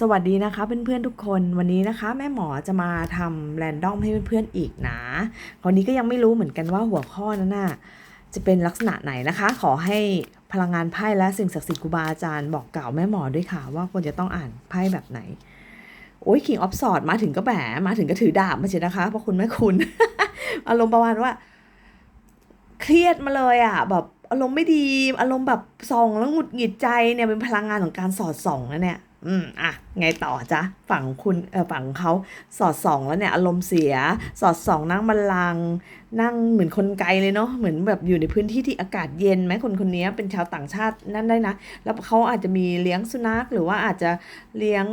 สวัสดีนะคะเพื่อนๆทุกคนวันนี้นะคะ แม่หมอจะมาทำแรนดอมให้เพื่อนๆอีกนะคราวนี้ก็ยังไม่รู้เหมือนกันว่าหัวข้อนั้นน่ะจะเป็นลักษณะไหนนะคะ ขอให้พลังงานไพ่และสิ่งศักดิ์สิทธิ์ครูบาอาจารย์บอกกล่าวแม่หมอด้วยค่ะ ว่าควรจะต้องอ่านไพ่แบบไหน โอ้ย King of Swords มาถึงก็แหมมาถึงก็ถือดาบมาเฉยนะคะเพราะคุณแม่คุณ อารมณ์ประมาณว่า เครียดมาเลยอะแบบอารมณ์ไม่ดี อารมณ์แบบส่องแล้วหงุดหงิดใจเนี่ยเป็นพลังงานของการสอดส่องนะเนี่ย อืมอะไงต่อจ๊ะฝั่งคุณเออฝั่งเขาสอดส่องแล้วเนี่ยอารมณ์เสีย สอดส่องนั่งบัลลัง นั่งเหมือนคนไกลเลยเนาะเหมือนแบบอยู่ในพื้นที่ที่อากาศเย็นไหมคนคนนี้เป็นชาวต่างชาตินั่นได้นะ แล้วเขาอาจจะมีเลี้ยงสุนัขหรือว่าอาจจะเลี้ยง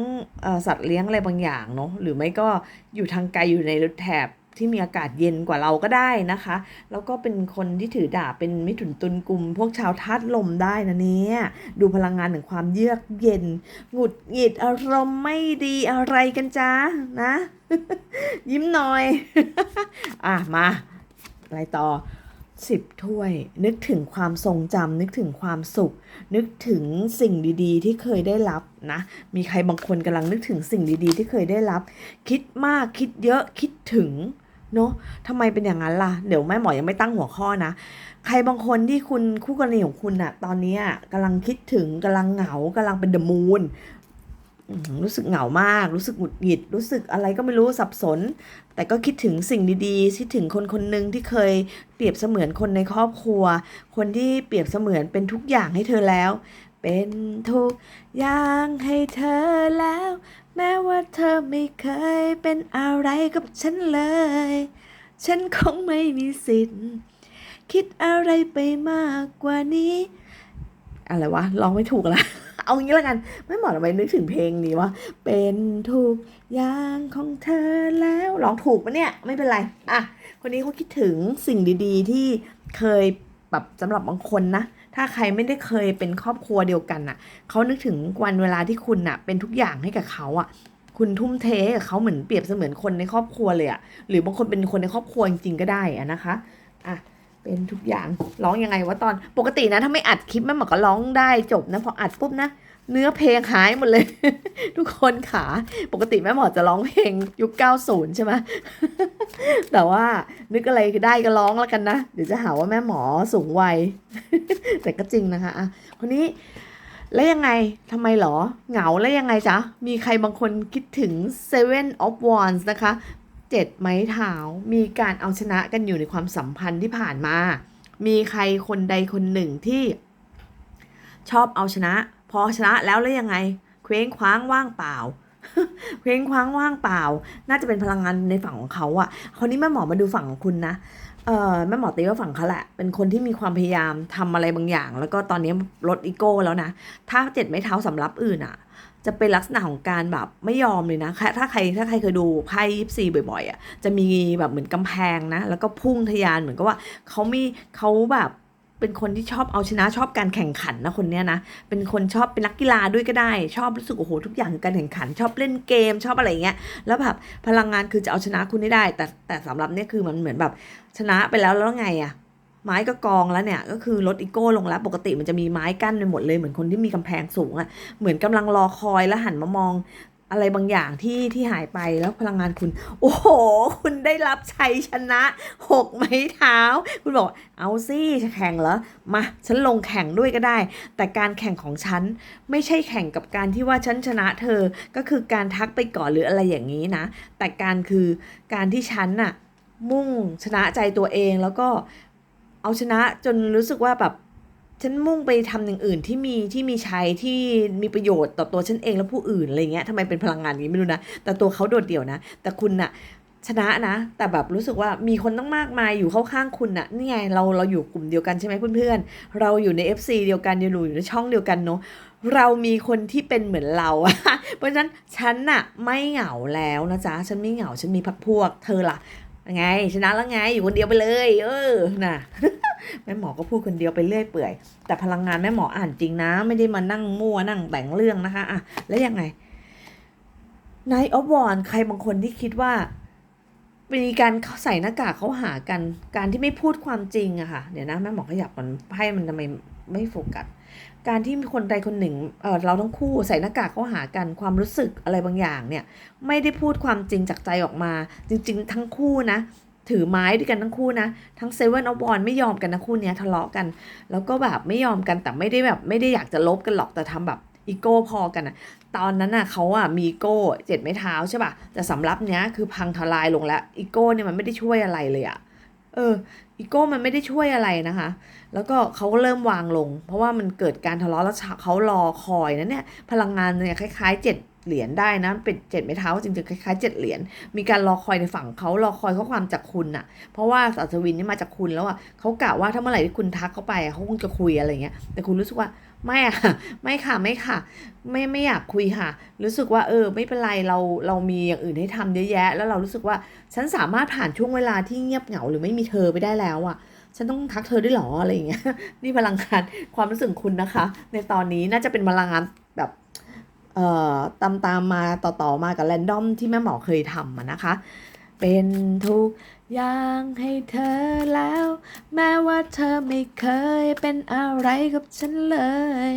สัตว์เลี้ยงอะไรบางอย่างเนาะหรือไม่ก็อยู่ทางไกลอยู่ในแถบ ที่มีอากาศเย็นกว่าเราก็ได้นะคะ แล้วก็เป็นคนที่ถือดาบเป็นมิถุนตุลกลุ่ม พวกชาวธาตุลมได้นะเนี่ยดูพลังงานถึงความเยือกเย็น หงุดหงิดอารมณ์ไม่ดีอะไรกันจ้านะ ยิ้มหน่อย อะมา อะไรต่อสิบถ้วย นึกถึงความทรงจำนึกถึงความสุข นึกถึงสิ่งดีๆ ที่เคยได้รับนะ มีใครบางคนกำลังนึกถึงสิ่งดีๆ ที่เคยได้รับ คิดมากคิดเยอะคิดถึง เนาะทำไมเป็นอย่างนั้นล่ะ เดี๋ยวแม่หมอยังไม่ตั้งหัวข้อนะ ใครบางคนที่คุณคู่กรณีของคุณอะตอนนี้อะกำลังคิดถึงกำลังเหงากำลังเป็นเดอะมูนรู้สึกเหงามาก รู้สึกหงุดหงิด รู้สึกอะไรก็ไม่รู้สับสน แต่ก็คิดถึงสิ่งดีๆ คิดถึงคนคนหนึ่งที่เคยเปรียบเสมือนคนในครอบครัว คนที่เปรียบเสมือนเป็นทุกอย่างให้เธอแล้ว เป็นทุกอย่างให้เธอแล้ว แม้ว่าเธอไม่เคยเป็นอะไรกับฉันเลย ฉันคงไม่มีสิทธิ์ คิดอะไรไปมากกว่านี้ อะไรวะร้องไม่ถูกละเอางี้แล้วกัน ไม่เหมาะทำไมนึกถึงเพลงนี้ว่า เป็นทุกอย่างของเธอแล้วร้องถูกปะเนี่ย ไม่เป็นไร อะ คนนี้เขาคิดถึงสิ่งดีๆ ที่เคยแบบสำหรับบางคนนะ ถ้าใครไม่ได้เคยเป็นครอบครัวเดียวกันน่ะเขานึกถึงวันเวลาที่คุณน่ะเป็นทุกอย่างให้กับเขาอะคุณทุ่มเทให้กับเขาเหมือนเปรียบเสมือนคนในครอบครัวเลยอะหรือบางคนเป็นคนในครอบครัวจริงๆก็ได้อะนะคะอะเป็นทุกอย่างร้องยังไงวะตอนปกตินะถ้าไม่อัดคลิปแม่หมอก็ร้องได้จบนะพออัดปุ๊บนะ เนื้อเพลงหายหมดเลย ทุกคนขาปกติแม่หมอจะร้องเพลงยุค 90 ใช่ไหมแต่ว่านึกอะไรได้ก็ร้องแล้วกันนะ เดี๋ยวจะหาว่าแม่หมอสูงวัย แต่ก็จริงนะคะอะคนนี้แล้วยังไงทำไมหรอ เหงาแล้วยังไงจ๊ะ มีใครบางคนคิดถึง Seven of Wands นะคะเจ็ดไม้เท้ามีการเอาชนะกันอยู่ในความสัมพันธ์ที่ผ่านมา มีใครคนใดคนหนึ่งที่ชอบเอาชนะ พอชนะแล้วแล้วยังไง เคว้งคว้างว่างเปล่า เคว้งคว้างว่างเปล่า น่าจะเป็นพลังงานในฝั่งของเขาอะคราวนี้แม่หมอมาดูฝั่งของคุณนะเออแม่หมอตีว่าฝั่งเขาแหละ เป็นคนที่มีความพยายามทำอะไรบางอย่าง แล้วก็ตอนนี้ลดอีโก้แล้วนะ ถ้าเจ็ดไม้เท้าสำรับอื่นอะจะเป็นลักษณะของการแบบไม่ยอมเลยนะ ถ้าใครถ้าใครเคยดูไพ่ยิปซีบ่อยๆอะจะมีแบบเหมือนกำแพงนะ แล้วก็พุ่งทะยานเหมือนกับว่าเขามีเขาแบบ เป็นคนที่ชอบเอาชนะชอบการแข่งขันนะคนเนี้ยนะ เป็นคนชอบเป็นนักกีฬาด้วยก็ได้ ชอบรู้สึกโอ้โหทุกอย่างคือการแข่งขัน ชอบเล่นเกมชอบอะไรเงี้ย แล้วแบบพลังงานคือจะเอาชนะคุณให้ได้ แต่แต่สำหรับเนี่ยคือมันเหมือนแบบชนะไปแล้วแล้วไงอะไม้ก็กองแล้วเนี่ยก็คือลดอีโก้ลงแล้วปกติมันจะมีไม้กั้นไปหมดเลยเหมือนคนที่มีกำแพงสูงอะเหมือนกำลังรอคอยแล้วหันมามอง อะไรบางอย่างที่ที่หายไปแล้วพลังงานคุณ โอ้โห คุณได้รับชัยชนะหกไม้เท้า คุณบอกเอาสิจะแข่งเหรอมาฉันลงแข่งด้วยก็ได้ แต่การแข่งของฉันไม่ใช่แข่งกับการที่ว่าฉันชนะเธอก็คือการทักไปก่อนหรืออะไรอย่างนี้นะ แต่การคือการที่ฉันน่ะมุ่งชนะใจตัวเองแล้วก็เอาชนะจนรู้สึกว่าแบบ ฉันมุ่งไปทำอย่างอื่นที่มีที่มีใช้ที่มีประโยชน์ต่อตัวฉันเองและผู้อื่นอะไรเงี้ยทำไมเป็นพลังงานอย่างนี้ไม่รู้นะ แต่ตัวเขาโดดเดี่ยวนะ แต่คุณน่ะชนะนะ แต่แบบรู้สึกว่ามีคนต้องมากมายอยู่เข้าข้างคุณน่ะนี่ไงเราเราอยู่กลุ่มเดียวกันใช่ไหมเพื่อนๆ เราอยู่ใน FC เดียวกันอยู่อยู่ในช่องเดียวกันเนาะเรามีคนที่เป็นเหมือนเรา เพราะฉะนั้นฉันน่ะไม่เหงาแล้วนะจ๊ะ ฉันไม่เหงา ฉันมีพักพวก เธอล่ะ ไง ชนะแล้วไงอยู่คนเดียวไปเลย เออน่ะแม่หมอก็พูดคนเดียวไปเรื่อยเปื่อย แต่พลังงานแม่หมออ่านจริงนะ ไม่ได้มานั่งมั่วนั่งแต่งเรื่องนะคะอะแล้วยังไง Night of war ใครบางคนที่คิดว่ามีการเขาใส่หน้ากากเขาหากัน การที่ไม่พูดความจริงอะค่ะ เดี๋ยวนะแม่หมอขยับก่อนไพ่มันทำไมไม่โฟกัส การที่มีคนใดคนหนึ่งเเราทั้งคู่ใส่หน้ากากเข้าหากันความรู้สึกอะไรบางอย่างเนี่ยไม่ได้พูดความจริงจากใจออกมา จริง ๆ ทั้งคู่นะถือไม้ด้วยกันทั้งคู่นะ ทั้งเซเว่นออฟวอนไม่ยอมกันนะคู่เนี้ยทะเลาะกัน แล้วก็แบบไม่ยอมกันแต่ไม่ได้แบบไม่ได้อยากจะลบกันหรอกแต่ทำแบบอีโก้พอกันอะตอนนั้นน่ะเขาอะมีอีโก้เจ็ดไม้เท้าใช่ป่ะแต่สำรับเนี้ยคือพังทลายลงแล้วอีโก้เนี่ยมันไม่ได้ช่วยอะไรเลยอะเออ อีโก้มันไม่ได้ช่วยอะไรนะคะ แล้วก็เขาก็เริ่มวางลง เพราะว่ามันเกิดการทะเลาะแล้วเขารอคอยนะเนี่ย พลังงานเนี่ยคล้ายๆเจ็ดเหรียญได้นะเป็นเจ็ดไม้เท้าจริงๆคล้ายๆเจ็ดเหรียญมีการรอคอยในฝั่งเขารอคอยข้อความจากคุณน่ะ เพราะว่าอัศวินนี่มาจากคุณแล้วอะเขากะว่าถ้าเมื่อไหร่ที่คุณทักเขาไปอะเขาคงจะคุยอะไรเงี้ยแต่คุณรู้สึกว่า ไม่อะไม่ค่ะไม่ค่ะ ไม่ไม่อยากคุยค่ะ รู้สึกว่าเออ ไม่เป็นไรเราเรามีอย่างอื่นให้ทำเยอะแยะ แล้วเรารู้สึกว่าฉันสามารถผ่านช่วงเวลาที่เงียบเหงาหรือไม่มีเธอไปได้แล้วอะฉันต้องทักเธอได้หรออะไรอย่างเงี้ยนี่พลังงานความรู้สึกคุณนะคะ ในตอนนี้น่าจะเป็นพลังงานแบบเอ่อตามตามมาต่อต่อมากับแรนดอมที่แม่หมอเคยทำอะนะคะ เป็นทุก ย่างให้เธอแล้ว แม้ว่าเธอไม่เคยเป็นอะไรกับฉันเลย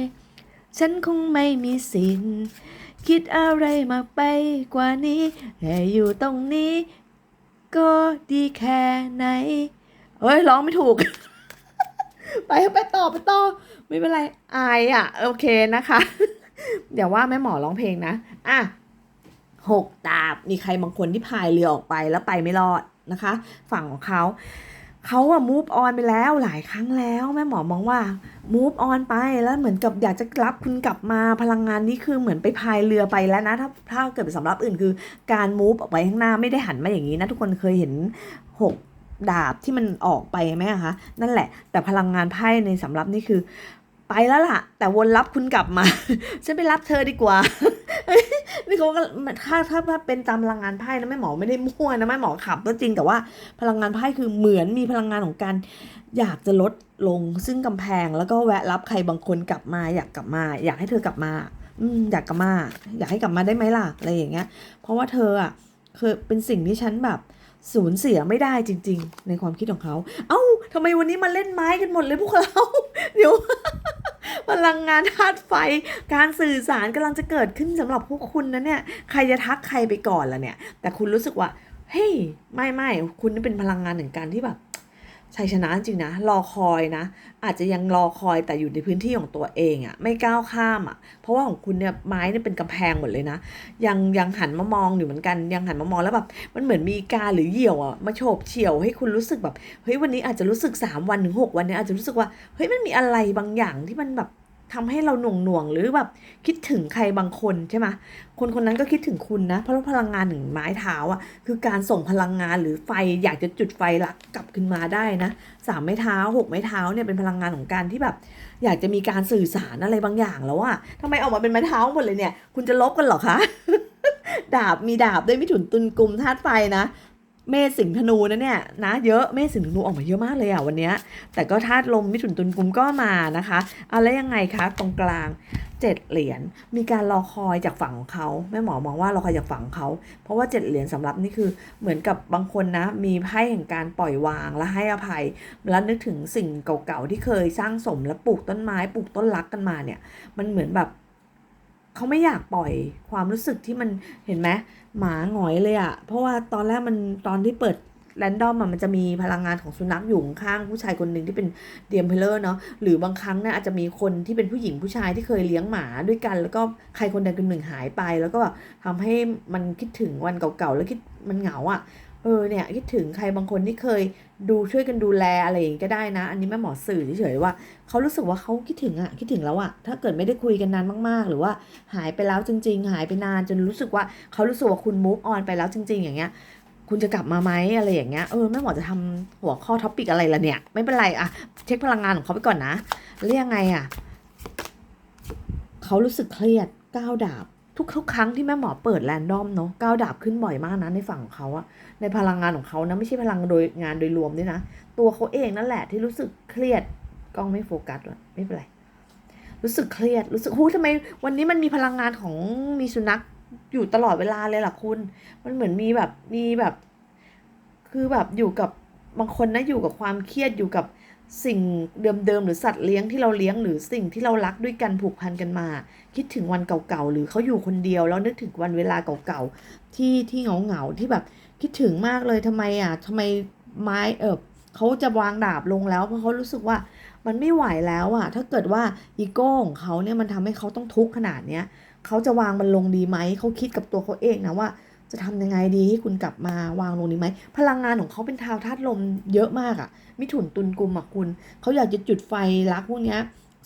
ฉันคงไม่มีสิทธิ์คิดอะไรมากไปกว่านี้แค่อยู่ตรงนี้ ก็ดีแค่ไหนเฮ้ยร้องไม่ถูก ไปไปต่อไปต่อไม่เป็นไรอายอะ โอเคนะคะ เดี๋ยวว่าแม่หมอร้องเพลงนะ อะหกดาบมีใครบางคนที่พายเรือออกไปแล้วไปไม่รอด นะคะ ฝั่งของเขาเขาอะ move on ไปแล้วหลายครั้งแล้วแม่หมอมองว่า move on ไปแล้วเหมือนกับอยากจะรับคุณกลับมาพลังงานนี้คือเหมือนไปพายเรือไปแล้วนะถ้าถ้าเกิดเป็นสำหรับอื่นคือการ move ออกไปข้างหน้าไม่ได้หันมาอย่างนี้นะทุกคนเคยเห็นหกดาบที่มันออกไปไหมคะนั่นแหละ แต่พลังงานไพ่ในสำหรับนี่คือ ไปแล้วล่ะ แต่วนรับคุณกลับมา ฉันไปรับเธอดีกว่านี่เขาก็ถ้าถ้าถ้าเป็นตามพลังงานไพ่นะแม่หมอไม่ได้มั่วนะแม่หมอขับก็จริงแต่ว่าพลังงานไพ่คือเหมือนมีพลังงานของการอยากจะลดลงซึ่งกำแพง แล้วก็แวะรับใครบางคนกลับมา อยากกลับมา อยากให้เธอกลับมา อืมอยากกลับมา อยากให้กลับมาได้ไหมล่ะอะไรอย่างเงี้ย เพราะว่าเธออะคือเป็นสิ่งที่ฉันแบบสูญเสียไม่ได้จริง ๆ ในความคิดของเขา เอ้าทำไมวันนี้มาเล่นไม้กันหมดเลยพวกเรา เดี๋ยว พลังงานธาตุไฟ การสื่อสารกำลังจะเกิดขึ้นสำหรับพวกคุณนะเนี่ย ใครจะทักใครไปก่อนล่ะเนี่ย แต่คุณรู้สึกว่า เฮ้ย ไม่ไม่คุณนี่เป็นพลังงานหนึ่งการที่แบบ ชัยชนะจริงนะ รอคอยนะ อาจจะยังรอคอยแต่อยู่ในพื้นที่ของตัวเองอะไม่ก้าวข้ามอะเพราะว่าของคุณเนี่ยไม้เนี่ยเป็นกำแพงหมดเลยนะ ยังยังหันมามองอยู่เหมือนกัน ยังหันมามองแล้วแบบ มันเหมือนมีกาหรือเหยี่ยวอะมาโฉบเฉี่ยวให้คุณรู้สึกแบบ เฮ้ยวันนี้อาจจะรู้สึก 3 วันถึง6วันเนี่ยอาจจะรู้สึกว่า เฮ้ยมันมีอะไรบางอย่างที่มันแบบ ทำให้เราหน่วงหน่วงหรือแบบคิดถึงใครบางคนใช่ไหมคนคนนั้นก็คิดถึงคุณนะ เพราะว่าพลังงานหนึ่งไม้เท้าอะคือการส่งพลังงานหรือไฟอยากจะจุดไฟหลักกลับขึ้นมาได้นะสามไม้เท้าหกไม้เท้าเนี่ยเป็นพลังงานของการที่แบบ อยากจะมีการสื่อสารอะไรบางอย่างแล้วอะทำไมออกมาเป็นไม้เท้าหมดเลยเนี่ย คุณจะลบกันหรอคะดาบมีดาบด้วยมิถุนตุนกลุ่มธาตุไฟนะ เมษสิงธนูนะเนี่ยนะเยอะเมษสิงธนูออกมาเยอะมากเลยอะวันนี้แต่ก็ธาตุลมมิถุนตุลกุมก็มานะคะเอาแล้วยังไงคะตรงกลางเจ็ดเหรียญมีการรอคอยจากฝั่งของเขาแม่หมอมองว่ารอคอยจากฝั่งเขาเพราะว่าเจ็ดเหรียญสำหรับนี่คือเหมือนกับบางคนนะ มีไพ่แห่งการปล่อยวางและให้อภัย แล้วนึกถึงสิ่งเก่าๆที่เคยสร้างสมและปลูกต้นไม้ปลูกต้นรักกันมาเนี่ย มันเหมือนแบบเขาไม่อยากปล่อยความรู้สึกที่มันเห็นไหม หมาหงอยเลยอะเพราะว่าตอนแรกมันตอนที่เปิดแรนดอมอะมันจะมีพลังงานของสุนัขอยู่ข้างผู้ชายคนหนึ่งที่เป็นเดียมเพลเลอร์เนาะหรือบางครั้งเนี่ยอาจจะมีคนที่เป็นผู้หญิงผู้ชายที่เคยเลี้ยงหมาด้วยกัน แล้วก็ใครคนใดคนหนึ่งหายไป แล้วก็แบบทำให้มันคิดถึงวันเก่าๆแล้วคิดมันเหงาอะเออเนี่ยคิดถึงใครบางคนที่เคย ดูช่วยกันดูแลอะไรอย่างงี้ก็ได้นะ อันนี้แม่หมอสื่อเฉยๆว่าเขารู้สึกว่าเขาคิดถึงอะคิดถึงแล้วอะถ้าเกิดไม่ได้คุยกันนานมากๆ หรือว่าหายไปแล้วจริง ๆ หายไปนานจนรู้สึกว่าเขารู้สึกว่าคุณ move on ไปแล้วจริง ๆ อย่างเงี้ยคุณจะกลับมาไหมอะไรอย่างเงี้ย เออแม่หมอจะทำหัวข้อท็อปิกอะไรละเนี่ย ไม่เป็นไรอะเช็คพลังงานของเขาไปก่อนนะแล้วยังไงอะเขารู้สึกเครียดก้าวดาบ ทุกครั้งที่แม่หมอเปิดแรนดอมเนาะก้าวดาบขึ้นบ่อยมากนะในฝั่งของเขาอะในพลังงานของเขานะไม่ใช่พลังโดยงานโดยรวมด้วยนะ ตัวเขาเองนั่นแหละที่รู้สึกเครียดกล้องไม่โฟกัสละไม่เป็นไร รู้สึกเครียดรู้สึกหูทำไม วันนี้มันมีพลังงานของมีสุนัขอยู่ตลอดเวลาเลยล่ะคุณ มันเหมือนมีแบบมีแบบ คือแบบอยู่กับบางคนนะอยู่กับความเครียดอยู่กับ สิ่งเดิมๆหรือสัตว์เลี้ยงที่เราเลี้ยงหรือสิ่งที่เรารักด้วยกันผูกพันกันมา คิดถึงวันเก่าๆหรือเขาอยู่คนเดียวแล้วนึกถึงวันเวลาเก่าๆที่ที่เหงาๆที่แบบคิดถึงมากเลยทำไมอะทำไมไม้เออเขาจะวางดาบลงแล้วเพราะเขารู้สึกว่ามันไม่ไหวแล้วอะ ถ้าเกิดว่าอีโก้ของเขาเนี่ยมันทำให้เขาต้องทุกข์ขนาดเนี้ยเขาจะวางมันลงดีไหมเขาคิดกับตัวเขาเองนะว่า จะทำยังไงดีให้คุณกลับมาวางลงนี้ไหมพลังงานของเขาเป็นทาวธาตุลมเยอะมากอะ มิถุนตุลกุมอะคุณเขาอยากจะจุดไฟรักพวกเนี้ย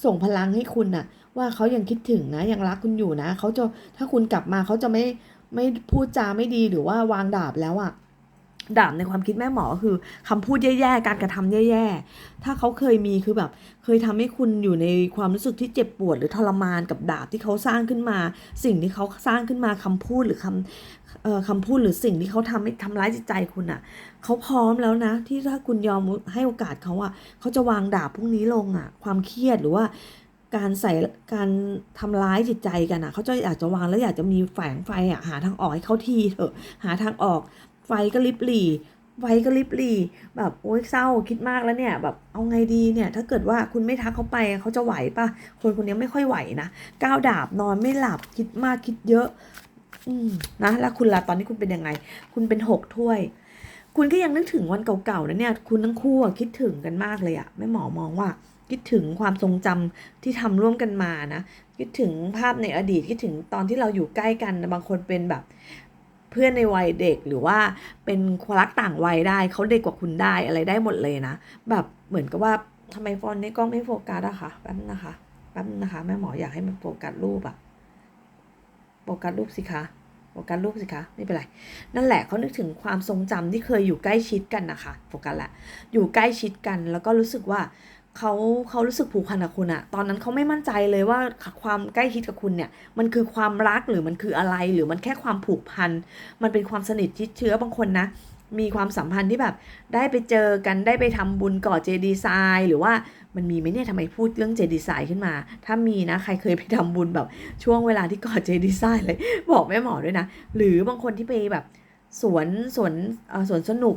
ส่งพลังให้คุณน่ะ ว่าเขายังคิดถึงนะยังรักคุณอยู่นะเขาจะถ้าคุณกลับมาเขาจะไม่ไม่พูดจาไม่ดีหรือว่าวางดาบแล้วอะ ดาบในความคิดแม่หมอก็คือคำพูดแย่ๆ การกระทำแย่ๆ ถ้าเขาเคยมีคือแบบ เคยทำให้คุณอยู่ในความรู้สึกที่เจ็บปวด หรือทรมานกับดาบที่เขาสร้างขึ้นมา สิ่งที่เขาสร้างขึ้นมาคำพูดหรือคำเอ่อคำพูดหรือสิ่งที่เขาทำให้ทำร้ายจิตใจคุณอะ เขาพร้อมแล้วนะ ที่ถ้าคุณยอมให้โอกาสเขาอะเขาจะวางดาบพวกนี้ลงอะความเครียดหรือว่าการใส่การทำร้ายจิตใจกันอะเขาจะอยากจะวางแล้วอยากจะมีแฝงไฟอะหาทางออกให้เขาทีเถอะ หาทางออก ไฟก็ลิบหลีไฟก็ลิบหลีแบบโอ๊ยเศร้าคิดมากแล้วเนี่ยแบบเอาไงดีเนี่ย ถ้าเกิดว่าคุณไม่ทักเขาไปเขาจะไหวปะคนคนนี้ไม่ค่อยไหวนะก้าวดาบนอนไม่หลับคิดมากคิดเยอะ อืมนะแล้วคุณล่ะตอนนี้คุณเป็นยังไง คุณเป็นหกถ้วย คุณก็ยังนึกถึงวันเก่าๆนะเนี่ย คุณทั้งคู่คิดถึงกันมากเลยอะแม่หมอมองว่า คิดถึงความทรงจำที่ทำร่วมกันมานะคิดถึงภาพในอดีตคิดถึงตอนที่เราอยู่ใกล้กันบางคนเป็นแบบ เพื่อนในวัยเด็กหรือว่าเป็นคนรักต่างวัยได้เขาเด็กกว่าคุณได้อะไรได้หมดเลยนะ แบบเหมือนกับว่าทำไมฟอนในกล้องไม่โฟกัสอะคะแป๊บนะคะแป๊บนะคะแม่หมออยากให้มันโฟกัสรูปอะโฟกัสรูปสิคะโฟกัสรูปสิคะไม่เป็นไร นั่นแหละเขานึกถึงความทรงจำที่เคยอยู่ใกล้ชิดกันนะคะโฟกัสแหละอยู่ใกล้ชิดกันแล้วก็รู้สึกว่า เขาเขารู้สึกผูกพันกับคุณอะตอนนั้นเขาไม่มั่นใจเลยว่าความใกล้ชิดกับคุณเนี่ย มันคือความรักหรือมันคืออะไรหรือมันแค่ความผูกพัน มันเป็นความสนิทชิดเชื้อบางคนนะ มีความสัมพันธ์ที่แบบ ได้ไปเจอกันได้ไปทำบุญก่อเจดีย์ทรายหรือว่ามันมีไหมเนี่ยทำไมพูดเรื่องเจดีย์ทรายขึ้นมา ถ้ามีนะใครเคยไปทำบุญแบบช่วงเวลาที่ก่อเจดีย์ทรายเลยบอกแม่หมอด้วยนะ หรือบางคนที่ไปแบบสวนสวนเอ่อสวนสนุก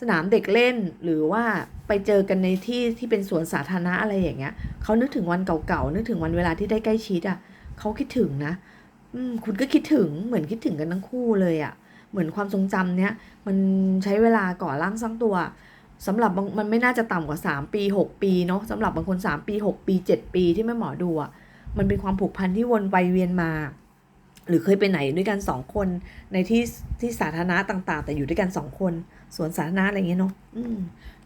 สนามเด็กเล่นหรือว่าไปเจอกันในที่ที่เป็นสวนสาธารณะอะไรอย่างเงี้ยเขานึกถึงวันเก่าๆนึกถึงวันเวลาที่ได้ใกล้ชิดอะเขาคิดถึงนะอืมคุณก็คิดถึงเหมือนคิดถึงกันทั้งคู่เลยอะ่ะ เหมือนความทรงจำเนี้ยมันใช้เวลาก่อร่างสร้างตัวสำหรับบางมันไม่น่าจะต่ำกว่า 3 ปี 6 ปีเนาะสำหรับบางคน 3 ปี 6 ปี 7 ปีที่แม่หมอดูอะ่ะมันเป็นความผูกพันที่วนไปเวียนมา หรือเคยไปไหนด้วยกันสองคนในที่ที่สาธารณะต่าง ๆ แต่อยู่ด้วยกันสองคน สวนสาธารณะอะไรอย่างเงี้ยเนาะอืม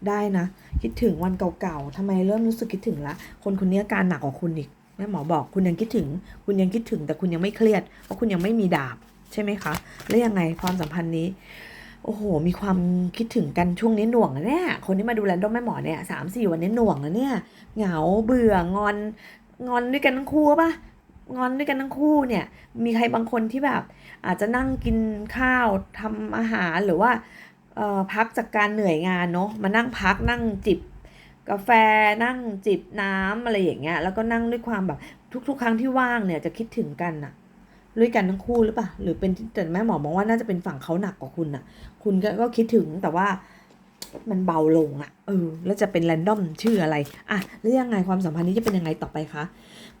ได้นะ คิดถึงวันเก่าๆทำไมเริ่มรู้สึกคิดถึงละ คนคนนี้อาการหนักกว่าคุณอีกแม่หมอบอกคุณยังคิดถึง คุณยังคิดถึง แต่คุณยังไม่เครียด เพราะคุณยังไม่มีดาบ ใช่ไหมคะ แล้วยังไงความสัมพันธ์นี้ โอ้โห มีความคิดถึงกันช่วงนี้หน่วงนะเนี่ย คนที่มาดูแลนดอมแม่หมอเนี่ยสามสี่วันนี้หน่วงนะเนี่ย เหงา เบื่อ งอน งอนด้วยกันทั้งคู่ปะงอนด้วยกันทั้งคู่เนี่ย มีใครบางคนที่แบบ อาจจะนั่งกินข้าวทำอาหารหรือว่าเอ่อ พักจากการเหนื่อยงานเนาะมานั่งพักนั่งจิบกาแฟนั่งจิบน้ำอะไรอย่างเงี้ยแล้วก็นั่งด้วยความแบบทุก ๆ ครั้งที่ว่างเนี่ยจะคิดถึงกันน่ะด้วยกันทั้งคู่หรือเปล่าหรือเป็นแต่แม่หมอมองว่าน่าจะเป็นฝั่งเขาหนักกว่าคุณน่ะคุณก็ก็คิดถึงแต่ว่ามันเบาลงอะเออแล้วจะเป็นแรนดอมชื่ออะไรอะแล้วยังไงความสัมพันธ์นี้จะเป็นยังไงต่อไปคะ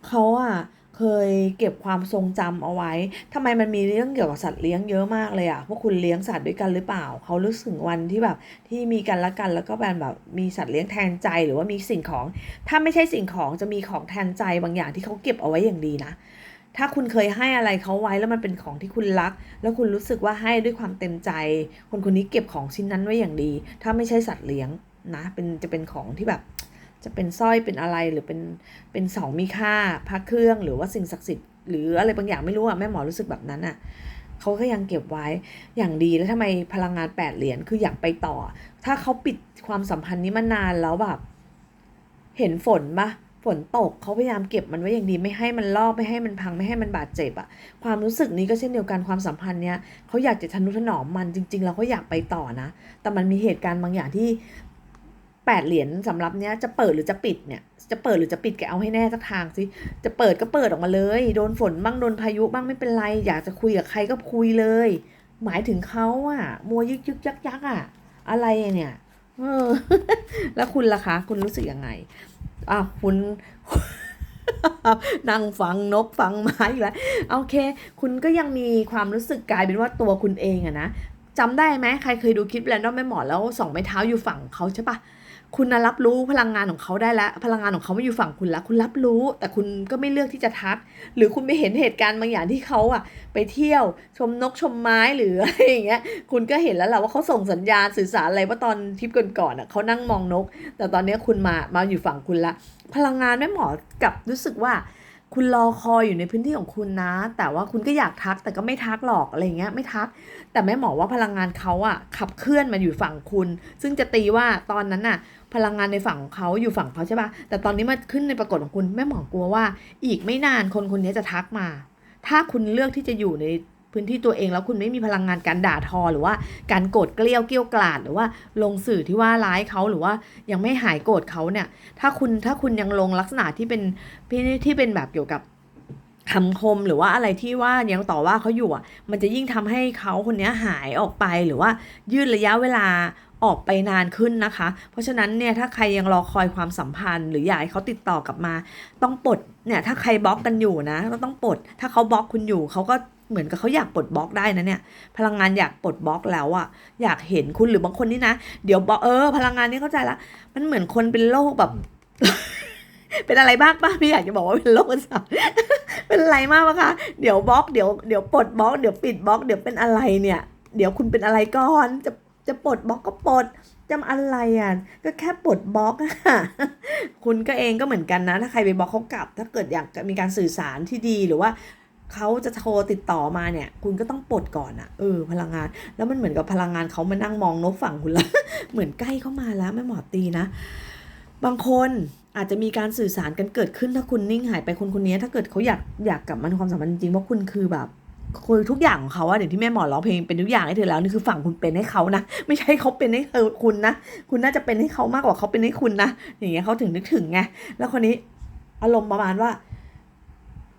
เขาอะ เคยเก็บความทรงจำเอาไว้ทำไมมันมีเรื่องเกี่ยวกับสัตว์เลี้ยงเยอะมากเลยอะ่ะพวกคุณเลี้ยงสัตว์ด้วยกันหรือเปล่า เขารู้สึกวันที่แบบที่มีกันละกันแล้วก็แบบแบบมีสัตว์เลี้ยงแทนใจหรือว่ามีสิ่งของ ถ้าไม่ใช่สิ่งของจะมีของแทนใจบางอย่างที่เขาเก็บเอาไว้อย่างดีนะถ้าคุณเคยให้อะไรเขาไว้แล้วมันเป็นของที่คุณรัก แล้วคุณรู้สึกว่าให้ด้วยความเต็มใจ คนคนนี้เก็บของชิ้นนั้นไว้อย่างดี ถ้าไม่ใช่สัตว์เลี้ยงนะเป็นจะเป็นของที่แบบ จะเป็นสร้อยเป็นอะไรหรือเป็นเป็นสองมีค่าพระเครื่องหรือว่าสิ่งศักดิ์สิทธิ์หรืออะไรบางอย่างไม่รู้อะแม่หมอรู้สึกแบบนั้นอะเขาก็ยังเก็บไว้อย่างดีแล้วทำไมพลังงานแปดเหรียญคืออยากไปต่อ ถ้าเขาปิดความสัมพันธ์นี้มานานแล้วแบบ เห็นฝนปะฝนตกเขาพยายามเก็บมันไว้อย่างดีไม่ให้มันลอกไม่ให้มันพังไม่ให้มันบาดเจ็บอะความรู้สึกนี้ก็เช่นเดียวกันความสัมพันธ์เนี้ยเขาอยากจะทนุถนอมมันจริง ๆ แล้วเขาอยากไปต่อนะ แต่มันมีเหตุการณ์บางอย่างที่ แปดเหรียญสำหรับเนี้ยจะเปิดหรือจะปิดเนี่ย จะเปิดหรือจะปิดแกเอาให้แน่สักทางสิ จะเปิดก็เปิดออกมาเลย โดนฝนบ้างโดนพายุบ้างไม่เป็นไร อยากจะคุยกับใครก็คุยเลย หมายถึงเขาอะมัวยึกยึกยักยักอะอะไรเนี่ยเออแล้วคุณล่ะคะ คุณรู้สึกยังไงอ้าวคุณนั่งฟังนกฟังไม้อยู่แล้วโอเค คุณก็ยังมีความรู้สึกกลายเป็นว่าตัวคุณเองอะนะจำได้ไหมใครเคยดูคลิปแรนดอมแม่หมอแล้วสองไม้เท้าอยู่ฝั่งเขาใช่ปะ คุณนะรับรู้พลังงานของเขาได้แล้ว พลังงานของเขาไม่อยู่ฝั่งคุณแล้ว คุณรับรู้ แต่คุณก็ไม่เลือกที่จะทัก หรือคุณไปเห็นเหตุการณ์บางอย่างที่เขาอะไปเที่ยวชมนกชมไม้หรืออะไรอย่างเงี้ย คุณก็เห็นแล้วแหละว่าเขาส่งสัญญาณสื่อสารอะไรว่าตอนทริปก่อนๆอะเขานั่งมองนก แต่ตอนนี้คุณมามาอยู่ฝั่งคุณละ พลังงานแม่หมอกับรู้สึกว่า คุณรอคอยอยู่ในพื้นที่ของคุณนะ แต่ว่าคุณก็อยากทักแต่ก็ไม่ทักหรอกอะไรอย่างเงี้ยไม่ทัก แต่แม่หมอว่าพลังงานเขาอะขับเคลื่อนมาอยู่ฝั่งคุณ ซึ่งจะตีว่าตอนนั้นน่ะ พลังงานในฝั่งของเขาอยู่ฝั่งเขาใช่ปะแต่ตอนนี้มาขึ้นในปรากฏของคุณแม่หมอกลัวว่า อีกไม่นานคนคนนี้จะทักมา ถ้าคุณเลือกที่จะอยู่ในพื้นที่ตัวเองแล้วคุณไม่มีพลังงานการด่าทอหรือว่าการโกรธเกลี้ยวเกลี้ยวกล่อมหรือว่าลงสื่อที่ว่าร้ายเขาหรือว่ายังไม่หายโกรธเขาเนี่ย ถ้าคุณถ้าคุณยังลงลักษณะที่เป็นที่เป็นแบบเกี่ยวกับคำคมหรือว่าอะไรที่ว่ายังต่อว่าเขาอยู่อะ มันจะยิ่งทำให้เขาคนนี้หายออกไปหรือว่ายืดระยะเวลา ออกไปนานขึ้นนะคะ เพราะฉะนั้นเนี่ยถ้าใครยังรอคอยความสัมพันธ์ หรืออยากให้เขาติดต่อกลับมา ต้องปลดเนี่ยถ้าใครบล็อกกันอยู่นะก็ต้องปลด ถ้าเขาบล็อกคุณอยู่เขาก็เหมือนกับเขาอยากปลดบล็อกได้นะเนี่ยพลังงานอยากปลดบล็อกแล้วอะอยากเห็นคุณหรือบางคนนี่นะเดี๋ยวบอกเออ พลังงานนี่เข้าใจละมันเหมือนคนเป็นโรคแบบ เป็นอะไรบ้างป้าไม่อยากจะบอกว่าเป็นโรคประสาทเป็นอะไรมากปะคะเดี๋ยวบล็อกเดี๋ยวเดี๋ยวปลดบล็อกเดี๋ยวปิดบล็อกเดี๋ยวเป็นอะไรเนี่ย เดี๋ยวคุณเป็นอะไรก่อนจะ จะปลดบล็อกก็ปลดจำอะไรอะก็แค่ปลดบล็อกอะคุณก็เองก็เหมือนกันนะ ถ้าใครไปบล็อกเขากลับ ถ้าเกิดอยากมีการสื่อสารที่ดีหรือว่าเขาจะโทรติดต่อมาเนี่ย คุณก็ต้องปลดก่อนอะเออ พลังงาน แล้วมันเหมือนกับพลังงานเขามานั่งมองนกฝั่งคุณละเหมือนใกล้เข้ามาแล้วแม่หมอตีนะ บางคนอาจจะมีการสื่อสารกันเกิดขึ้นถ้าคุณนิ่งหายไปคนคนนี้ถ้าเกิดเขาอยากอยากกลับมาความสัมพันธ์จริงๆว่าคุณคือแบบ คือทุกอย่างของเขาอะเดี๋ยวที่แม่หมอร้องเพลงเป็นทุกอย่างให้เธอแล้วนี่คือฝั่งคุณเป็นให้เขานะ ไม่ใช่เขาเป็นให้เธอคุณนะ คุณน่าจะเป็นให้เขามากกว่าเขาเป็นให้คุณนะอย่างเงี้ยเขาถึงนึกถึงไงแล้วคนนี้อารมณ์ประมาณว่า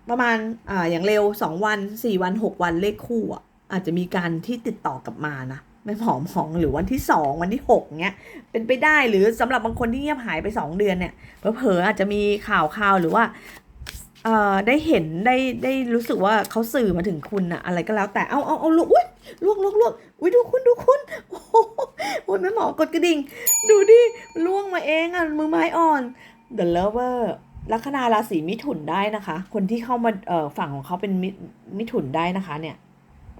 ประมาณอ่าอย่างเร็วสองวันสี่วันหกวันเลขคู่อะอาจจะมีการที่ติดต่อกลับมานะไม่หอมหองหรือวันที่สองวันที่หกเงี้ยเป็นไปได้หรือสำหรับบางคนที่เงียบหายไปสองเดือนเนี่ยเผลอๆอาจจะมีข่าวข่าวหรือว่า เอ่อได้เห็นได้ได้รู้สึกว่าเขาสื่อมาถึงคุณอะอะไรก็แล้วแต่เอาเอาเอาลูกอุ้ยลวกลวกลวกอุ้ยดูคุณดูคุณโอ้โหโอ้ยแม่หมอกดกระดิ่ง ดูดิล่วงมาเองอะมือไม้อ่อน The Lover ลัคนาราศีมิถุนได้นะคะ คนที่เข้ามาเอ่อฝั่งของเขาเป็นมิมิถุนได้นะคะเนี่ย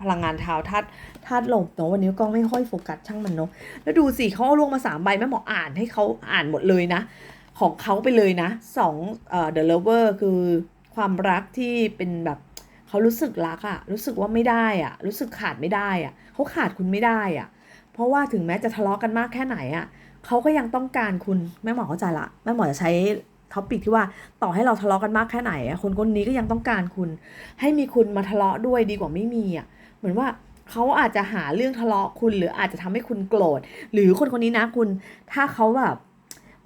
พลังงานเท้าธาตุธาตุลมเนาะวันนี้กล้องไม่ค่อยโฟกัสช่างมันเนาะแล้วดูสิเขาเอาลงมาสามใบแม่หมออ่านให้เขาอ่านหมดเลยนะ ของเขาไปเลยนะสองเอ่อ The Lover คือความรักที่เป็นแบบเขารู้สึกรักอะรู้สึกว่าไม่ได้อะรู้สึกขาดไม่ได้อะเขาขาดคุณไม่ได้อะเพราะว่าถึงแม้จะทะเลาะกันมากแค่ไหนอะเขาก็ยังต้องการคุณแม่หมอเข้าใจละแม่หมอจะใช้ท็อปิกที่ว่าต่อให้เราทะเลาะกันมากแค่ไหนอะคนคนนี้ก็ยังต้องการคุณ ให้มีคุณมาทะเลาะด้วยดีกว่าไม่มีอะเหมือนว่าเขาอาจจะหาเรื่องทะเลาะคุณ หรืออาจจะทำให้คุณโกรธ หรือคนคนนี้นะคุณ ถ้าเขาแบบ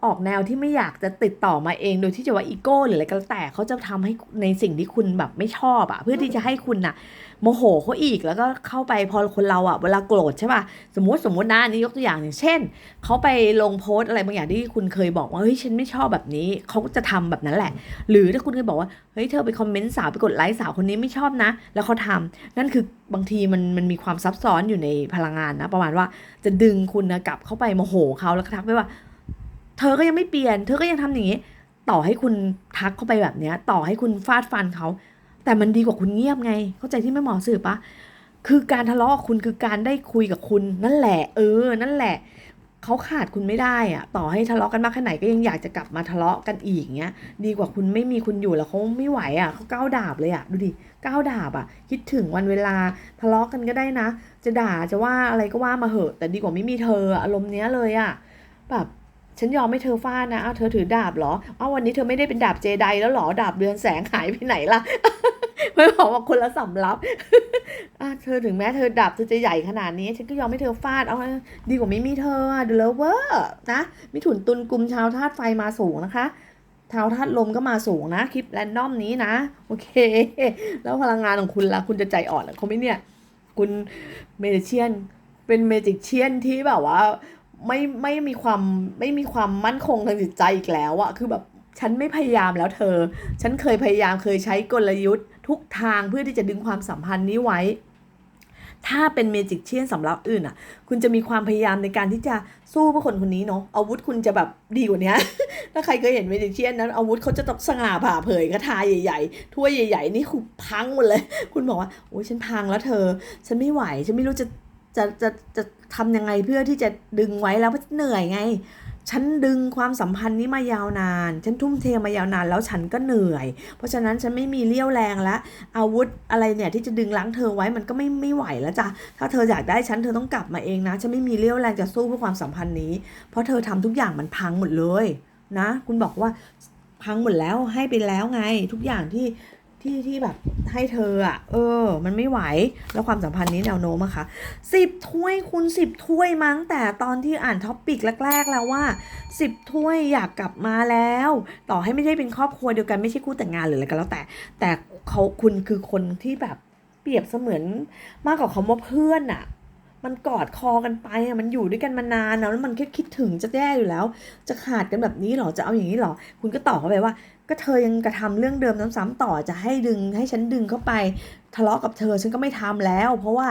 ออกแนวที่ไม่อยากจะติดต่อมาเองโดยที่จะว่าอีโก้หรืออะไรก็แล้วแต่เขาจะทำให้ในสิ่งที่คุณแบบไม่ชอบอะเพื่อที่จะให้คุณน่ะโมโหเขาอีกแล้วก็เข้าไปพอคนเราอะเวลาโกรธใช่ป่ะสมมติสมมตินะอันนี้ยกตัวอย่างอย่างเช่นเขาไปลงโพสต์อะไรบางอย่างที่คุณเคยบอกว่าเฮ้ยฉันไม่ชอบแบบนี้เขาก็จะทำแบบนั้นแหละ หรือถ้าคุณเคยบอกว่าเฮ้ยเธอไปคอมเมนต์สาวไปกดไลค์สาวคนนี้ไม่ชอบนะ แล้วเขาทำนั่นคือบางทีมันมันมีความซับซ้อนอยู่ในพลังงานนะ ประมาณว่าจะดึงคุณนะกลับเข้าไปโมโหเขาแล้วก็ทักไปว่า เธอก็ยังไม่เปลี่ยน เธอก็ยังทำอย่างนี้ ต่อให้คุณทักเข้าไปแบบเนี้ย ต่อให้คุณฟาดฟันเขา แต่มันดีกว่าคุณเงียบไง เข้าใจที่แม่หมอสื่อปะคือการทะเลาะกับคุณคือการได้คุยกับคุณ นั่นแหละ เออ นั่นแหละเขาขาดคุณไม่ได้อะต่อให้ทะเลาะกันมากแค่ไหนก็ยังอยากจะกลับมาทะเลาะกันอีกเงี้ย ดีกว่าคุณไม่มีคุณอยู่แล้วเขาไม่ไหวอะเขาก้าวดาบเลยอะดูดิก้าวดาบอะคิดถึงวันเวลาทะเลาะกันก็ได้นะ จะด่าจะว่าอะไรก็ว่ามาเหอะ แต่ดีกว่าไม่มีเธออะอารมณ์เนี้ยเลยอะแบบ ฉันยอมให้เธอฟาดนะอ้าวเธอถือดาบเหรออ้าววันนี้เธอไม่ได้เป็นดาบเจไดแล้วเหรอ ดาบเรือนแสงหายไปไหนล่ะไม่บอกว่าคนละสำรับอะเธอถึงแม้เธอดาบเธอจะใหญ่ขนาดนี้ ฉันก็ยอมให้เธอฟาด เอาดีกว่าไม่มีเธออะเดลเวอร์นะ มิถุนตุลกุมชาวธาตุไฟมาสูงนะคะชาวธาตุลมก็มาสูงนะ คลิปแรนดอมนี้นะ โอเค แล้วพลังงานของคุณล่ะ คุณจะใจอ่อนเหรอเขาไหม่เนี่ย คุณเมจิเชียน เป็นเมจิเชียนที่แบบว่า ไม่ไม่มีความไม่มีความมั่นคงทางจิตใจอีกแล้วอะคือแบบฉันไม่พยายามแล้วเธอ ฉันเคยพยายามเคยใช้กลยุทธ์ ทุกทางเพื่อที่จะดึงความสัมพันธ์นี้ไว้ ถ้าเป็นเมจิกเชียนสำหรับอื่นอะ คุณจะมีความพยายามในการที่จะสู้เพื่อคนคนนี้เนาะ อาวุธคุณจะแบบดีกว่านี้ ถ้าใครเคยเห็นเมจิกเชียนนั้นอาวุธเขาจะต้องสง่าผ่าเผยกระทาใหญ่ๆ ถ้วยใหญ่ ๆ นี่คือพังหมดเลย คุณบอกว่า โอ้ยฉันพังแล้วเธอ ฉันไม่ไหว ฉันไม่รู้จะ จะจะจะทำยังไงเพื่อที่จะดึงไว้แล้วเพราะเหนื่อยไง ฉันดึงความสัมพันธ์นี้มายาวนาน ฉันทุ่มเทมายาวนานแล้วฉันก็เหนื่อย เพราะฉะนั้นฉันไม่มีเลี้ยวแรงแล้วอาวุธอะไรเนี่ยที่จะดึงล้างเธอไว้มันก็ไม่ไม่ไหวแล้วจ้ะถ้าเธออยากได้ฉันเธอต้องกลับมาเองนะฉันไม่มีเลี้ยวแรงจะสู้เพื่อความสัมพันธ์นี้ เพราะเธอทำทุกอย่างมันพังหมดเลยนะ คุณบอกว่าพังหมดแล้วให้ไปแล้วไง ทุกอย่างที่ ที่ที่แบบให้เธออะเออ มันไม่ไหว แล้วความสัมพันธ์นี้แนวโน้มอะคะสิบถ้วยคุณสิบถ้วยมั้งแต่ตอนที่อ่านท็อปปิกแรก ๆ แล้วว่าสิบถ้วยอยากกลับมาแล้ว ต่อให้ไม่ได้เป็นครอบครัวเดียวกันไม่ใช่คู่แต่งงานหรืออะไรก็แล้วแต่ แต่เขาคุณคือคนที่แบบเปรียบเสมือนมากกว่าคำว่าเพื่อนอะมันกอดคอกันไปอะมันอยู่ด้วยกันมานานแล้วแล้วมันแค่คิดถึงจะแย่อยู่แล้ว จะขาดกันแบบนี้หรอจะเอาอย่างนี้หรอ คุณก็ตอบเขาไปว่า ก็เธอยังกระทำเรื่องเดิมซ้ำๆต่อจะให้ดึงให้ฉันดึงเข้าไปทะเลาะกับเธอฉันก็ไม่ทำแล้ว เพราะว่า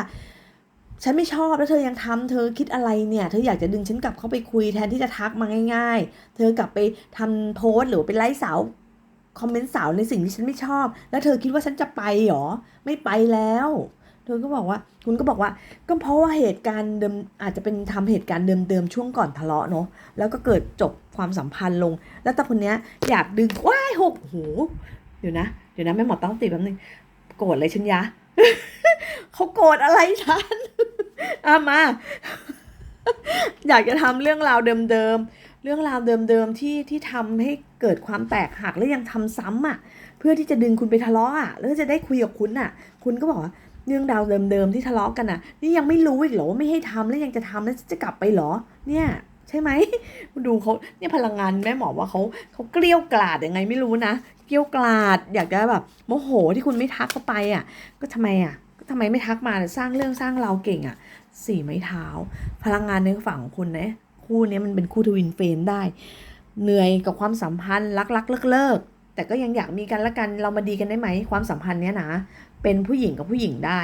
ฉันไม่ชอบแล้วเธอยังทำเธอคิดอะไรเนี่ยเธออยากจะดึงฉันกลับเข้าไปคุยแทนที่จะทักมาง่าย ๆ เธอกลับไปทำโพสต์หรือไปไลฟ์สาวคอมเมนต์สาวในสิ่งที่ฉันไม่ชอบ แล้วเธอคิดว่าฉันจะไปหรอไม่ไปแล้ว เธอก็บอกว่า คุณก็บอกว่า ก็เพราะว่าเหตุการณ์เดิมอาจจะเป็นทำเหตุการณ์เดิมๆช่วงก่อนทะเลาะเนาะแล้วก็เกิดจบความสัมพันธ์ลง แล้วแต่คนเนี้ยอยากดึงว้ายหกโหเดี๋ยวนะเดี๋ยวนะแม่หมอต้องตีแป๊บนึงโกรธเลยฉันยะเขาโกรธอะไรฉันอามา อยากจะทำเรื่องราวเดิมๆเรื่องราวเดิมๆที่ที่ทำให้เกิดความแตกหักแล้วยังทำซ้ำอะ เพื่อที่จะดึงคุณไปทะเลาะอะแล้วจะได้คุยกับคุณอะ คุณก็บอกว่า เรื่องราวเดิมๆที่ทะเลาะกันอะ นี่ยังไม่รู้อีกเหรอว่าไม่ให้ทำแล้วยังจะทำแล้วจะกลับไปเหรอ เนี่ยใช่ไหมดูเขาเนี่ยพลังงานแม่หมอว่าเขาเขาเกลี้ยวกล่อดยังไงไม่รู้นะ เกลี้ยวกล่อดอยากจะแบบโมโหที่คุณไม่ทักเข้าไปอะ ก็ทำไมอะก็ทำไมไม่ทักมาสร้างเรื่องสร้างเราเก่งอะสี่ไม้เท้า พลังงานในฝั่งของคุณนะคู่นี้มันเป็นคู่ทวินเฟรนได้ เหนื่อยกับความสัมพันธ์รักรักเลิกเลิกๆแต่ก็ยังอยากมีกันละกันเรามาดีกันได้ไหมความสัมพันธ์เนี้ยนะ เป็นผู้หญิงกับผู้หญิงได้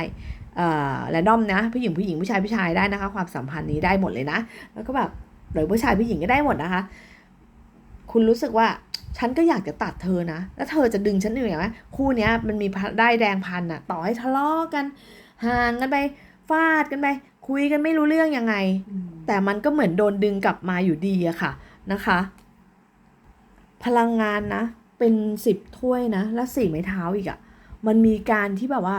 เอ่อแรนดอมนะผู้หญิงผู้หญิงผู้ชายผู้ชายได้นะคะ ความสัมพันธ์นี้ได้หมดเลยนะ แล้วก็แบบหรือผู้ชายผู้หญิงก็ได้หมดนะคะ คุณรู้สึกว่าฉันก็อยากจะตัดเธอนะ แล้วเธอจะดึงฉันอยู่อย่างไหมคู่เนี้ยมันมีได้ายแดงพันอะต่อให้ทะเลาะกัน ห่างกันไปฟาดกันไป คุยกันไม่รู้เรื่องยังไง แต่มันก็เหมือนโดนดึงกลับมาอยู่ดีอะค่ะนะคะ พลังงานนะ เป็นสิบถ้วยนะ และสี่ไม้เท้าอีกอะ มันมีการที่แบบว่า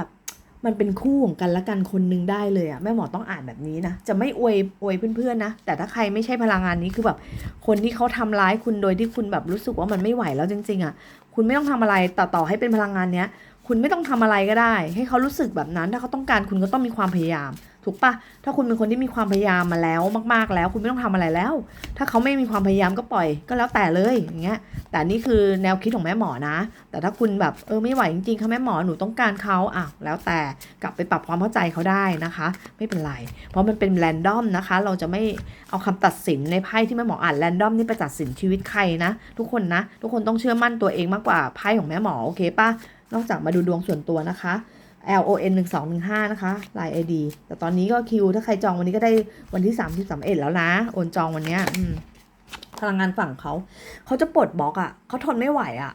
มันเป็นคู่ของกันและกันคนหนึงได้เลยอะแม่หมอต้องอ่านแบบนี้นะจะไม่อวยอวยเพื่อนๆนะแต่ถ้าใครไม่ใช่พลังงานนี้คือแบบ คนที่เขาทำร้ายคุณโดยที่คุณแบบรู้สึกว่ามันไม่ไหวแล้วจริงๆอะคุณไม่ต้องทำอะไรต่อต่อให้เป็นพลังงานเนี้ย คุณไม่ต้องทำอะไรก็ได้ ให้เขารู้สึกแบบนั้น ถ้าเขาต้องการคุณก็ต้องมีความพยายาม ถูกปะถ้าคุณเป็นคนที่มีความพยายามมาแล้วมาก ๆ แล้ว คุณไม่ต้องทำอะไรแล้ว ถ้าเขาไม่มีความพยายามก็ปล่อยก็แล้วแต่เลยอย่างเงี้ย แต่นี่คือแนวคิดของแม่หมอนะ แต่ถ้าคุณแบบเออไม่ไหวจริงๆค่ะแม่หมอหนูต้องการเขาอะแล้วแต่กลับไปปรับความเข้าใจเขาได้นะคะ ไม่เป็นไร เพราะมันเป็นแรนดอมนะคะ เราจะไม่เอาคำตัดสินในไพ่ที่แม่หมออ่านแรนดอมนี่ไปตัดสินชีวิตใครนะ ทุกคนนะ ทุกคนต้องเชื่อมั่นตัวเองมากกว่าไพ่ของแม่หมอโอเคปะนอกจากมาดูดวงส่วนตัวนะคะ L O N 1 2 1 5นะคะลาย ID แต่ตอนนี้ก็คิว ถ้าใครจองวันนี้ก็ได้วันที่30 31แล้วนะ โอนจองวันเนี้ยพลังงานฝั่งเขา เขาจะปลดบล็อกอะ่ะ เขาทนไม่ไหวอะ่ะ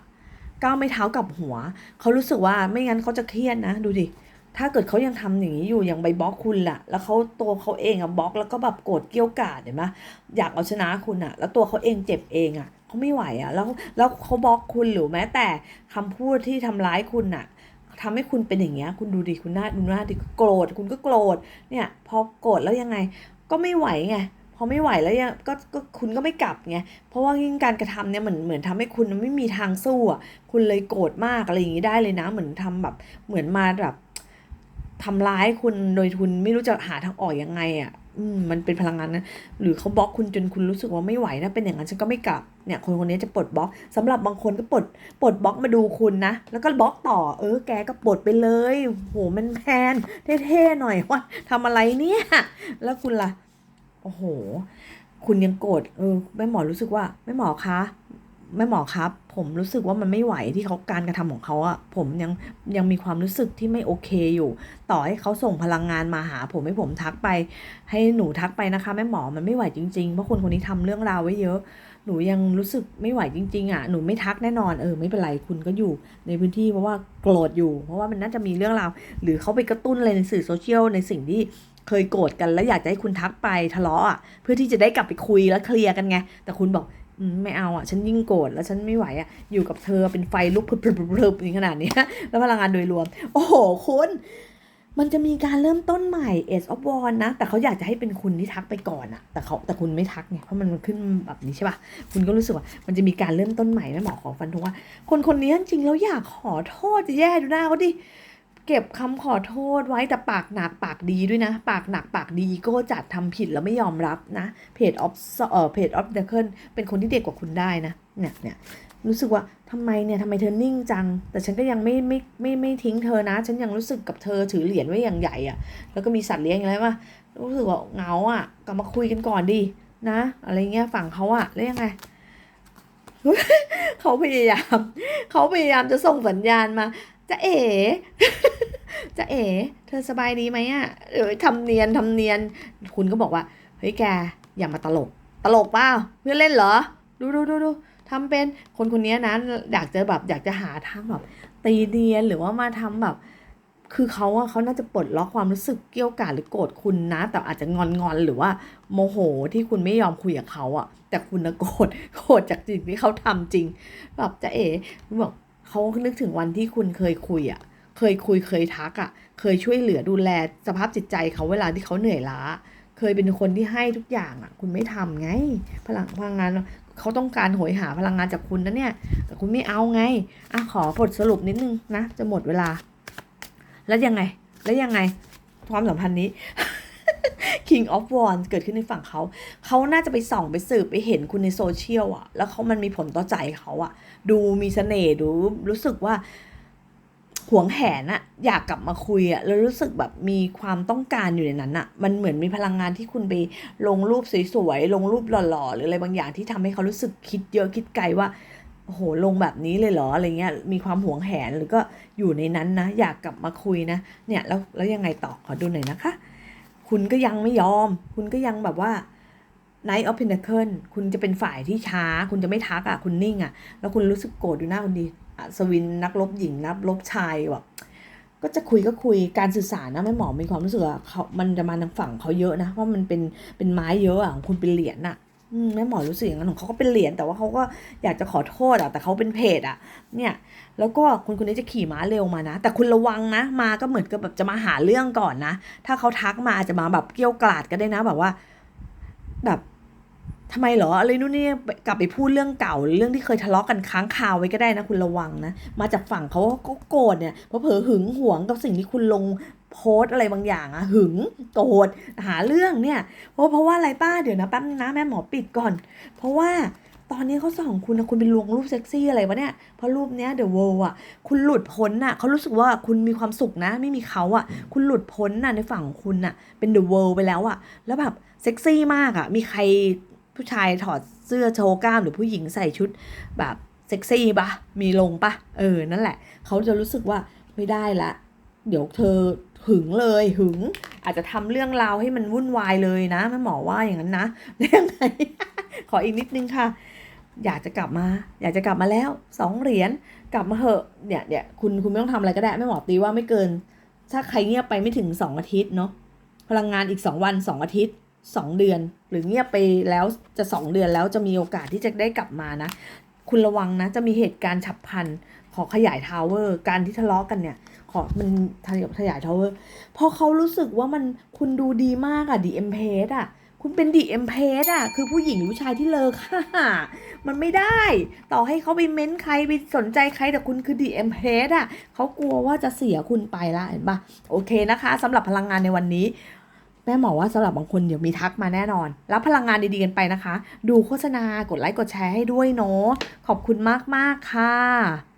ก้าวไม่เท้ากับหัว เขารู้สึกว่าไม่งั้นเขาจะเครียดนะ ดูดิ ถ้าเกิดเขายังทำอย่างนี้อยู่อย่างใบบล็อกคุณล่ะ แล้วเขาตัวเขาเองอะบล็อก แล้วก็แบบโกรธเกี้ยวกาดเห็นไหมอยากเอาชนะคุณอะแล้วตัวเขาเองเจ็บเองอะเขาไม่ไหวอะแล้วแล้วเขาบล็อกคุณหรือแม้แต่คำพูดที่ทำร้ายคุณอะ ทำให้คุณเป็นอย่างเงี้ย คุณดูดิคุณหน้าดูหน้าดิโกรธคุณก็โกรธเนี่ยพอโกรธแล้วยังไง ก็ไม่ไหวไงพอไม่ไหวแล้วยังก็ก็คุณก็ไม่กลับไงเพราะว่ายิ่งการกระทำเนี่ยเหมือนเหมือนทำให้คุณไม่มีทางสู้อะคุณเลยโกรธมากอะไรอย่างงี้ได้เลยนะ เหมือนทำแบบเหมือนมาแบบทำร้ายคุณโดยคุณไม่รู้จะหาทางออกยังไงอะ มมันเป็นพลังงานนะหรือเขาบล็อกคุณจนคุณรู้สึกว่าไม่ไหวนะเป็นอย่างนั้นฉันก็ไม่กลับเนี่ยคนคนนี้จะปลดบล็อกสำหรับบางคนก็ปลดปลดบล็อกมาดูคุณนะ แล้วก็บล็อกต่อ เออแกก็ปลดไปเลยโหมันแพนเท่ๆหน่อยว่าทำอะไรเนี่ย แล้วคุณล่ะโอ้โห คุณยังโกรธเออแม่หมอรู้สึกว่าแม่หมอคะ แม่หมอครับ ผมรู้สึกว่ามันไม่ไหวที่เขาการกระทำของเขาอะผมยังยังมีความรู้สึกที่ไม่โอเคอยู่ ต่อให้เขาส่งพลังงานมาหา ผมให้ผมทักไป ให้หนูทักไปนะคะแม่หมอมันไม่ไหวจริงๆเพราะคนคนนี้ทำเรื่องราวไว้เยอะ หนูยังรู้สึกไม่ไหวจริง ๆอะหนูไม่ทักแน่นอนเออไม่เป็นไรคุณก็อยู่ ในพื้นที่เพราะว่าโกรธอยู่ เพราะว่ามันน่าจะมีเรื่องราว หรือเขาไปกระตุ้นอะไรในสื่อโซเชียลในสิ่งที่เคยโกรธกันแล้วอยากจะให้คุณทักไปทะเลาะอะเพื่อที่จะได้กลับไปคุยแล้วเคลียร์กันไง แต่คุณบอก ไม่เอาอะ ฉันยิ่งโกรธแล้วฉันไม่ไหวอะ อยู่กับเธอเป็นไฟลุกพรึบๆๆๆอย่างขนาดนี้แล้วพลังงานโดยรวม โอ้โห คุณมันจะมีการเริ่มต้นใหม่ Ace of Wands นะ แต่เขาอยากจะให้เป็นคุณที่ทักไปก่อนอะแต่เขาแต่คุณไม่ทักไงเพราะมันขึ้นแบบนี้ใช่ปะคุณก็รู้สึกว่า มันจะมีการเริ่มต้นใหม่แม่หมอขอฟันธงว่า คนคนนี้จริงแล้วอยากขอโทษจะแย่ดูหน้าเขาดิ เก็บคำขอโทษไว้แต่ปากหนักปากดีด้วยนะ ปากหนักปากดีก็จัดทำผิดแล้วไม่ยอมรับนะเพจออฟเอ่อเพจออฟเดอะเคิลเป็นคนที่เด็กกว่าคุณได้นะเนี่ยเนี่ยรู้สึกว่าทำไมเนี่ยทำไมเธอนิ่งจัง แต่ฉันก็ยังไม่ไม่ไม่ไม่ทิ้งเธอนะ ฉันยังรู้สึกกับเธอถือเหรียญไว้อย่างใหญ่อะแล้วก็มีสัตว์เลี้ยงอะไรวะรู้สึกว่าเงาอะกลับมาคุยกันก่อนดินะ อะไรเงี้ยฝั่งเขาอะแล้วยังไงเขาพยายามเขาพยายามจะส่งสัญญาณมา จะเอ๋จะเอ๋เธอสบายดีไหมอะเออทำเนียนทำเนียน คุณก็บอกว่า เฮ้ยแก อย่ามาตลก ตลกเปล่าเพื่อนเล่นเหรอ ดูดูดูดูทำเป็นคนคนนี้นะอยากจะแบบอยากจะหาทางแบบ ตีเนียนหรือว่ามาทำแบบ คือเขาอะเขาน่าจะปลดล็อกความรู้สึกเกี่ยวกาดหรือโกรธคุณนะ แต่อาจจะงอนงอนหรือว่า โมโหที่คุณไม่ยอมคุยกับเขาอะแต่คุณนะโกรธโกรธจากสิ่งที่เขาทำจริง แบบจะเอ๋บอก เขานึกถึงวันที่คุณเคยคุยอะเคยคุยเคยทักอะเคยช่วยเหลือดูแลสภาพจิตใจเขาเวลาที่เขาเหนื่อยล้า เคยเป็นคนที่ให้ทุกอย่างอะคุณไม่ทำไง พลังพลังงานเขาต้องการโหยหาพลังงานจากคุณนะเนี่ย แต่คุณไม่เอาไง อะขอบทสรุปนิดนึงนะ จะหมดเวลา แล้วยังไง แล้วยังไง ความสัมพันธ์นี้ King of Wands เกิดขึ้นในฝั่งเขาเขาน่าจะไปส่องไปสืบไปเห็นคุณในโซเชียลอะแล้วเขามันมีผลต่อใจเขาอะดูมีเสน่ห์ดูรู้สึกว่าหวงแหนอะอยากกลับมาคุยอะแล้วรู้สึกแบบมีความต้องการอยู่ในนั้นอะมันเหมือนมีพลังงานที่คุณไปลงรูปสวยๆลงรูปหล่อๆหรืออะไรบางอย่างที่ทำให้เขารู้สึกคิดเยอะคิดไกลว่าโอ้โหลงแบบนี้เลยเหรออะไรเงี้ยมีความหวงแหนหรือก็อยู่ในนั้นนะ อยากกลับมาคุยนะเนี่ยแล้วแล้วยังไงต่อขอดูหน่อยนะคะ คุณก็ยังไม่ยอม คุณก็ยังแบบว่า Night of Pentacle คุณจะเป็นฝ่ายที่ช้า คุณจะไม่ทักอะ คุณนิ่งอะ แล้วคุณรู้สึกโกรธอยู่หน้าคนดีอัศวินนักลบหญิงนักลบชายแบบก็จะคุยก็คุยการสื่อสารนะแม่หมอมีความรู้สึกว่าเขามันจะมาทางฝั่งเขาเยอะนะว่ามันเป็นเป็นไม้เยอะอะของคุณเป็นเหรียญอะ แม่หมอรู้สึกอย่างนั้นของเขาก็เป็นเหรียญแต่ว่าเขาก็อยากจะขอโทษอะแต่เขาเป็นเพจอะ เนี่ย แล้วก็คุณคนนี้จะขี่ม้าเร็วมานะ แต่คุณระวังนะ มาก็เหมือนกับแบบจะมาหาเรื่องก่อนนะ ถ้าเขาทักมาอาจจะมาแบบเกี้ยวกราดก็ได้นะแบบว่า แบบทำไมเหรออะไรนู่นนี่กลับไปพูดเรื่องเก่าเรื่องที่เคยทะเลาะกันค้างคาวไว้ก็ได้นะ คุณระวังนะ มาจากฝั่งเขาก็โกรธเนี่ยเพราะเผลอหึงหวงกับสิ่งที่คุณลง โพสอะไรบางอย่างอะหึงโกรธหาเรื่องเนี่ยเพราะเพราะว่าอะไรป้าเดี๋ยวนะแป๊บนะแม่หมอปิดก่อน เพราะว่าตอนนี้เขาส่องคุณนะคุณเป็นลวงรูปเซ็กซี่อะไรวะเนี่ยเพราะรูปเนี้ยเดอะเวิลด์อะคุณหลุดพ้นน่ะเขารู้สึกว่าคุณมีความสุขนะ ไม่มีเขาอะคุณหลุดพ้นน่ะในฝั่งคุณน่ะเป็นเดอะเวิลด์ไปแล้วอะแล้วแบบเซ็กซี่มากอะมีใครผู้ชายถอดเสื้อโชว์กล้ามหรือผู้หญิงใส่ชุดแบบเซ็กซี่ปะมีลงปะเออนั่นแหละ เขาจะรู้สึกว่าไม่ได้ละ เดี๋ยวเธอ หึงเลยหึง อาจจะทำเรื่องราวให้มันวุ่นวายเลยนะแม่หมอว่าอย่างนั้นนะแล้วยังไงขออีกนิดนึงค่ะ อยากจะกลับมา อยากจะกลับมาแล้วสองเหรียญกลับมาเหอะเนี่ยเนี่ยคุณคุณไม่ต้องทำอะไรก็ได้แม่หมอตีว่าไม่เกิน ถ้าใครเงียบไปไม่ถึงสองอาทิตย์เนาะพลังงานอีกสองวันสองอาทิตย์สองเดือน หรือเงียบไปแล้วจะสองเดือนแล้วจะมีโอกาสที่จะได้กลับมานะคุณระวังนะ จะมีเหตุการณ์ฉับพลัน ขอขยายทาวเวอร์ การที่ทะเลาะกันเนี่ย ขอมันทยขยายทาวเวอร์พราะเขารู้สึกว่ามันคุณดูดีมากอะดีเอ็มเพสอะคุณเป็นดีเอ็มเพสอะคือผู้หญิงหรือผู้ชายที่เลอค่ะมันไม่ได้ ต่อให้เขาไปเม้นใครไปสนใจใครแต่คุณคือดีเอ็มเพสอะเขากลัวว่าจะเสียคุณไปละเห็นปะโอเคนะคะสำหรับพลังงานในวันนี้แม่หมอว่าสำหรับบางคนเดี๋ยวมีทักมาแน่นอน รับพลังงานดีๆกันไปนะคะ ดูโฆษณากดไลค์กดแชร์ให้ด้วยเนาะขอบคุณมากๆค่ะ